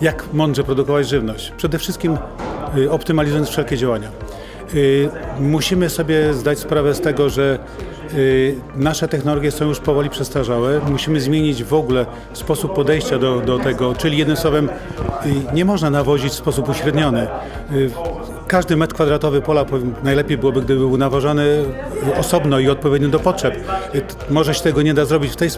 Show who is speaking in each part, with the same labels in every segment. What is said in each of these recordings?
Speaker 1: Jak mądrze produkować żywność? Przede wszystkim y, optymalizując wszelkie działania. Y, Musimy sobie zdać sprawę z tego, że y, nasze technologie są już powoli przestarzałe. Musimy zmienić w ogóle sposób podejścia do, do tego, czyli jednym słowem nie można nawozić w sposób uśredniony. Każdy metr kwadratowy pola najlepiej byłoby, gdyby był nawożony osobno i odpowiednio do potrzeb. Y, Może się tego nie da zrobić w tej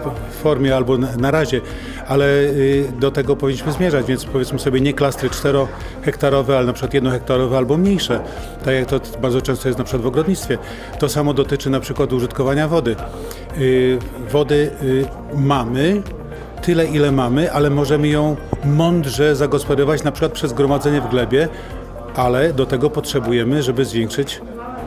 Speaker 1: formie albo na, razie, ale y, do tego powinniśmy zmierzać, więc powiedzmy sobie nie klastry 4-hektarowe, ale na przykład 1-hektarowe albo mniejsze, tak jak to bardzo często jest na przykład w ogrodnictwie. To samo dotyczy na przykład użytkowania wody. Y, Wody mamy, tyle, ile mamy, ale możemy ją mądrze zagospodarować, na przykład przez gromadzenie w glebie, ale do tego potrzebujemy, żeby zwiększyć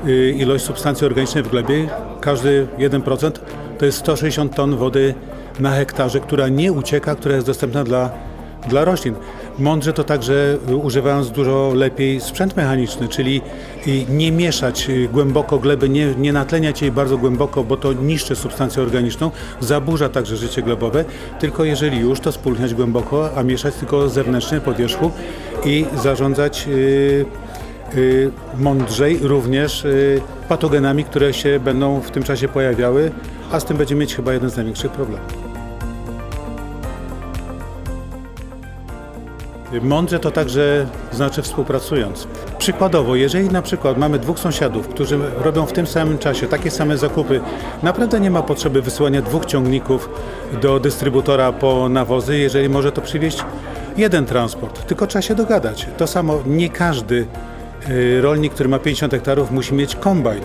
Speaker 1: y, ilość substancji organicznej w glebie. Każdy 1% to jest 160 ton wody na hektarze, która nie ucieka, która jest dostępna dla, dla roślin. Mądrze to także używając dużo lepiej sprzęt mechaniczny, czyli nie mieszać głęboko gleby, nie, nie natleniać jej bardzo głęboko, bo to niszczy substancję organiczną, zaburza także życie glebowe, tylko jeżeli już, to spulchniać głęboko, a mieszać tylko zewnętrznie po wierzchu i zarządzać y, y, mądrzej również y, patogenami, które się będą w tym czasie pojawiały, a z tym będziemy mieć chyba jeden z największych problemów. Mądrze to także znaczy współpracując. Przykładowo, jeżeli na przykład mamy dwóch sąsiadów, którzy robią w tym samym czasie takie same zakupy, naprawdę nie ma potrzeby wysyłania dwóch ciągników do dystrybutora po nawozy, jeżeli może to przywieźć jeden transport, tylko trzeba się dogadać. To samo nie każdy y, rolnik, który ma 50 hektarów musi mieć kombajn.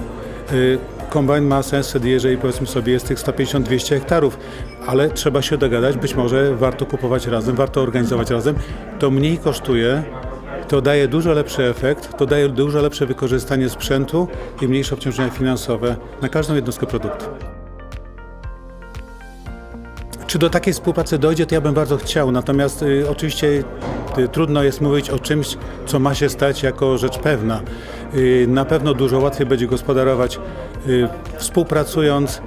Speaker 1: Kombajn ma sens wtedy, jeżeli powiedzmy sobie jest tych 150-200 hektarów, ale trzeba się dogadać, być może warto kupować razem, warto organizować razem. To mniej kosztuje, to daje dużo lepszy efekt, to daje dużo lepsze wykorzystanie sprzętu i mniejsze obciążenia finansowe na każdą jednostkę produktu. Czy do takiej współpracy dojdzie, to ja bym bardzo chciał. Natomiast y, oczywiście y, trudno jest mówić o czymś, co ma się stać jako rzecz pewna. Y, na pewno dużo łatwiej będzie gospodarować y, współpracując,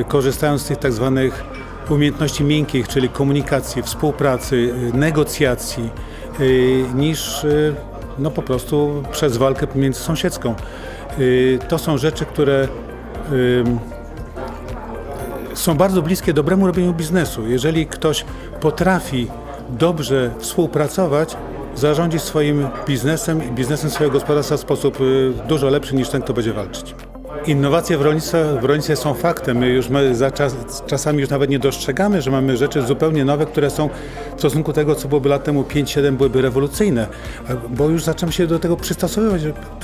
Speaker 1: y, korzystając z tych tak zwanych umiejętności miękkich, czyli komunikacji, współpracy, y, negocjacji, y, niż y, no, po prostu przez walkę międzysąsiedzką. Y, to są rzeczy, które y, są bardzo bliskie dobremu robieniu biznesu. Jeżeli ktoś potrafi dobrze współpracować, zarządzić swoim biznesem i biznesem swojego gospodarstwa w sposób y, dużo lepszy niż ten, kto będzie walczyć. Innowacje w rolnictwie, w rolnictwie są faktem. My już my za czas, czasami już nawet nie dostrzegamy, że mamy rzeczy zupełnie nowe, które są w stosunku do tego, co byłoby lat temu 5-7, byłyby rewolucyjne, bo już zaczynamy się do tego przystosowywać,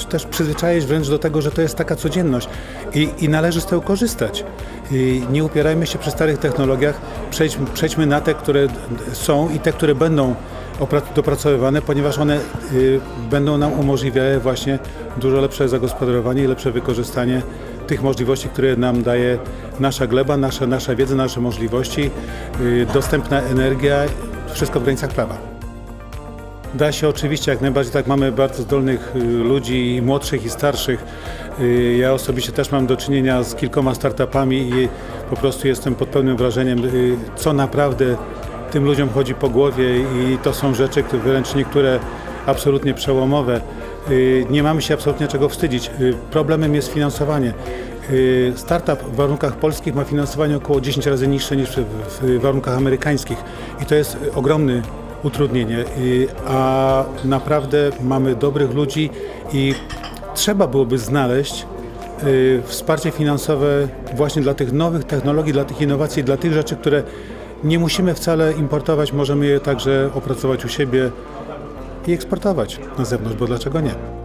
Speaker 1: też przyzwyczajać wręcz do tego, że to jest taka codzienność i, i należy z tego korzystać. I nie upierajmy się przy starych technologiach, przejdźmy, przejdźmy na te, które są i te, które będą dopracowywane, ponieważ one y, będą nam umożliwiały właśnie dużo lepsze zagospodarowanie i lepsze wykorzystanie tych możliwości, które nam daje nasza gleba, nasza, nasza wiedza, nasze możliwości, y, dostępna energia, wszystko w granicach prawa. Da się oczywiście, jak najbardziej tak mamy bardzo zdolnych y, ludzi, i młodszych i starszych. Ja osobiście też mam do czynienia z kilkoma startupami i po prostu jestem pod pełnym wrażeniem, co naprawdę tym ludziom chodzi po głowie i to są rzeczy, które wręcz niektóre absolutnie przełomowe. Y, Nie mamy się absolutnie czego wstydzić. Y, Problemem jest finansowanie. Y, Startup w warunkach polskich ma finansowanie około 10 razy niższe niż w- warunkach amerykańskich i to jest ogromny utrudnienie, a naprawdę mamy dobrych ludzi i trzeba byłoby znaleźć wsparcie finansowe właśnie dla tych nowych technologii, dla tych innowacji, dla tych rzeczy, które nie musimy wcale importować, możemy je także opracować u siebie i eksportować na zewnątrz, bo dlaczego nie?